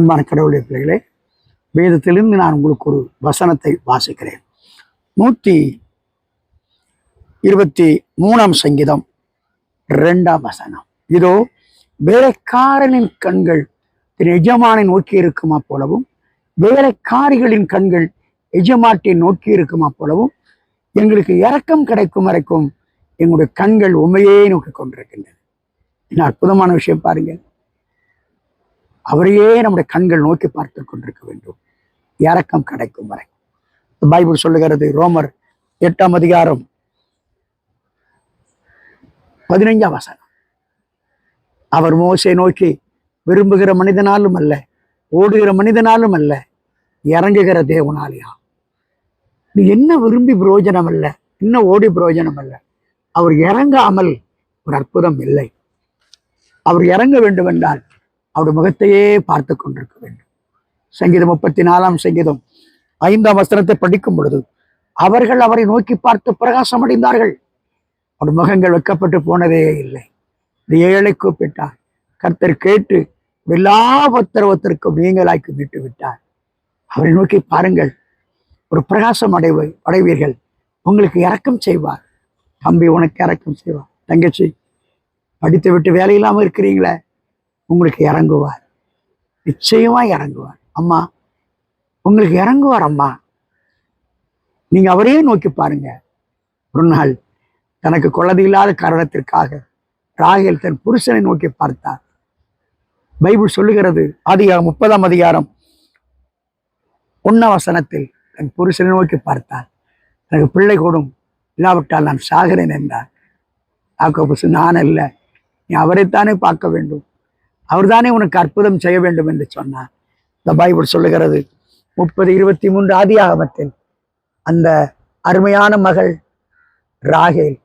அன்பான கடவுளுடைய பிள்ளைகளே வேதத்திலிருந்து நான் உங்களுக்கு ஒரு வசனத்தை வாசிக்கிறேன். நூற்றி இருபத்தி மூணாம் சங்கீதம் ரெண்டாம் வசனம். இதோ வேலைக்காரனின் கண்கள் திரு எஜமானை நோக்கி இருக்குமா போலவும் வேலைக்காரிகளின் கண்கள் எஜமாட்டை நோக்கி இருக்குமா போலவும் எங்களுக்கு இரக்கம் கிடைக்கும் வரைக்கும் எங்களுடைய கண்கள் உண்மையே நோக்கி கொண்டிருக்கின்றன. என்ன அற்புதமான விஷயம் பாருங்க அவரையே நம்முடைய கண்கள் நோக்கி பார்த்து கொண்டிருக்க வேண்டும். இறக்கம் கிடைக்கும் வரை. பைபிள் சொல்லுகிறது ரோமர் எட்டாம் அதிகாரம் பதினைஞ்சாம் வசனம். அவர் மோசை நோக்கி விரும்புகிற மனிதனாலும் அல்ல ஓடுகிற மனிதனாலும் அல்ல இறங்குகிற தேவனாலியா? நீ என்ன விரும்பி பிரயோஜனம் அல்ல என்ன ஓடி பிரயோஜனம் அல்ல? அவர் இறங்காமல் ஒரு அற்புதம் இல்லை. அவர் இறங்க வேண்டும் என்றால் அவருடைய முகத்தையே பார்த்து கொண்டிருக்க வேண்டும். சங்கீதம் முப்பத்தி நாலாம் சங்கீதம் ஐந்தாம் வசனத்தை படிக்கும் பொழுது அவர்கள் அவரை நோக்கி பார்த்து பிரகாசம் அடைந்தார்கள். அவருடைய முகங்கள் வைக்கப்பட்டு போனதே இல்லை. இந்த ஏழை கூப்பிட்டார். கர்த்தர் கேட்டு எல்லா உத்தரவத்திற்கும் நீங்களாக்கி விட்டு விட்டார். அவரை நோக்கி பாருங்கள். ஒரு பிரகாசம் அடைவை அடைவீர்கள். உங்களுக்கு இறக்கம் செய்வார். தம்பி உனக்கு இறக்கம் செய்வார். தங்கச்சி படித்து விட்டு வேலை இல்லாமல் இருக்கிறீங்களே. உங்களுக்கு இறங்குவார். நிச்சயமா இறங்குவார். அம்மா உங்களுக்கு இறங்குவார் அம்மா. நீங்க அவரையே நோக்கி பாருங்க. ஒரு நாள் தனக்கு குழந்தை இல்லாத காரணத்திற்காக ராகேல் தன் புருஷனை நோக்கி பார்த்தார். பைபிள் சொல்லுகிறது அதிகாரம் முப்பதாம் அதிகாரம் ஒன்ன வசனத்தில் தன் புருஷனை நோக்கி பார்த்தார். எனக்கு பிள்ளை கூடும் இல்லாவிட்டால் நான் சாகிறேன் என்றார். யாக்கோபு நான் அல்ல நீ அவரைத்தானே பார்க்க வேண்டும். அவர்தானே உனக்கு அற்புதம் செய்ய வேண்டும் என்று சொன்னார். இந்த பைபிள் சொல்லுகிறது முப்பது இருபத்தி மூன்று ஆதியாகமத்தில் அந்த அருமையான மகள் ராகேல்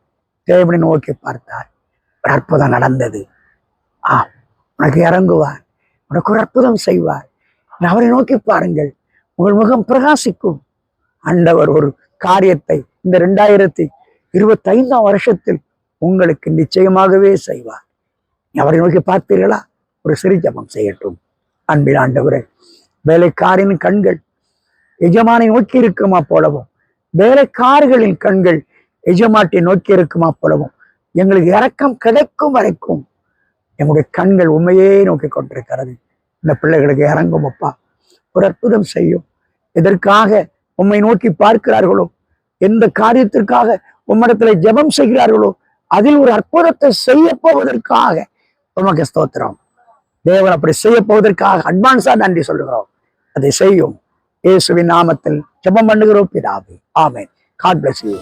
தேவனை நோக்கி பார்த்தார். ஒரு அற்புதம் நடந்தது. ஆ உனக்கு இறங்குவார். உனக்கு ஒரு அற்புதம் செய்வார். அவரை நோக்கி பாருங்கள். உங்கள் முகம் பிரகாசிக்கும். அண்டவர் ஒரு காரியத்தை இந்த ரெண்டாயிரத்தி இருபத்தைந்தாம் வருஷத்தில் உங்களுக்கு நிச்சயமாகவே செய்வார். அவரை நோக்கி பார்த்தீர்களா? ஒரு சிறு ஜபம் செய்யட்டும். அன்பில் ஆண்டவரே வேலைக்காரின் கண்கள் எஜமானை நோக்கி இருக்குமா போலவும் வேலைக்காரர்களின் கண்கள் எஜமாட்டை நோக்கி இருக்குமா போலவும் எங்களுக்கு இறக்கம் கிடைக்கும் வரைக்கும் எங்களுடைய கண்கள் உண்மையே நோக்கி கொண்டிருக்கிறது. இந்த பிள்ளைகளுக்கு இறங்கும் அப்பா ஒரு அற்புதம் செய்யும். எதற்காக உம்மை நோக்கி பார்க்கிறார்களோ எந்த காரியத்திற்காக உம்மிடத்துல ஜெபம் செய்கிறார்களோ அதில் ஒரு அற்புதத்தை செய்ய போவதற்காக உமக்கு ஸ்தோத்திரம். தேவன் அப்படி செய்ய போவதற்காக அட்வான்ஸா நன்றி சொல்லுகிறோம். அதை செய்யும். இயேசுவின் நாமத்தில் ஜெபம் பண்ணுகிறோம் பிதாவே. ஆமேன். God bless you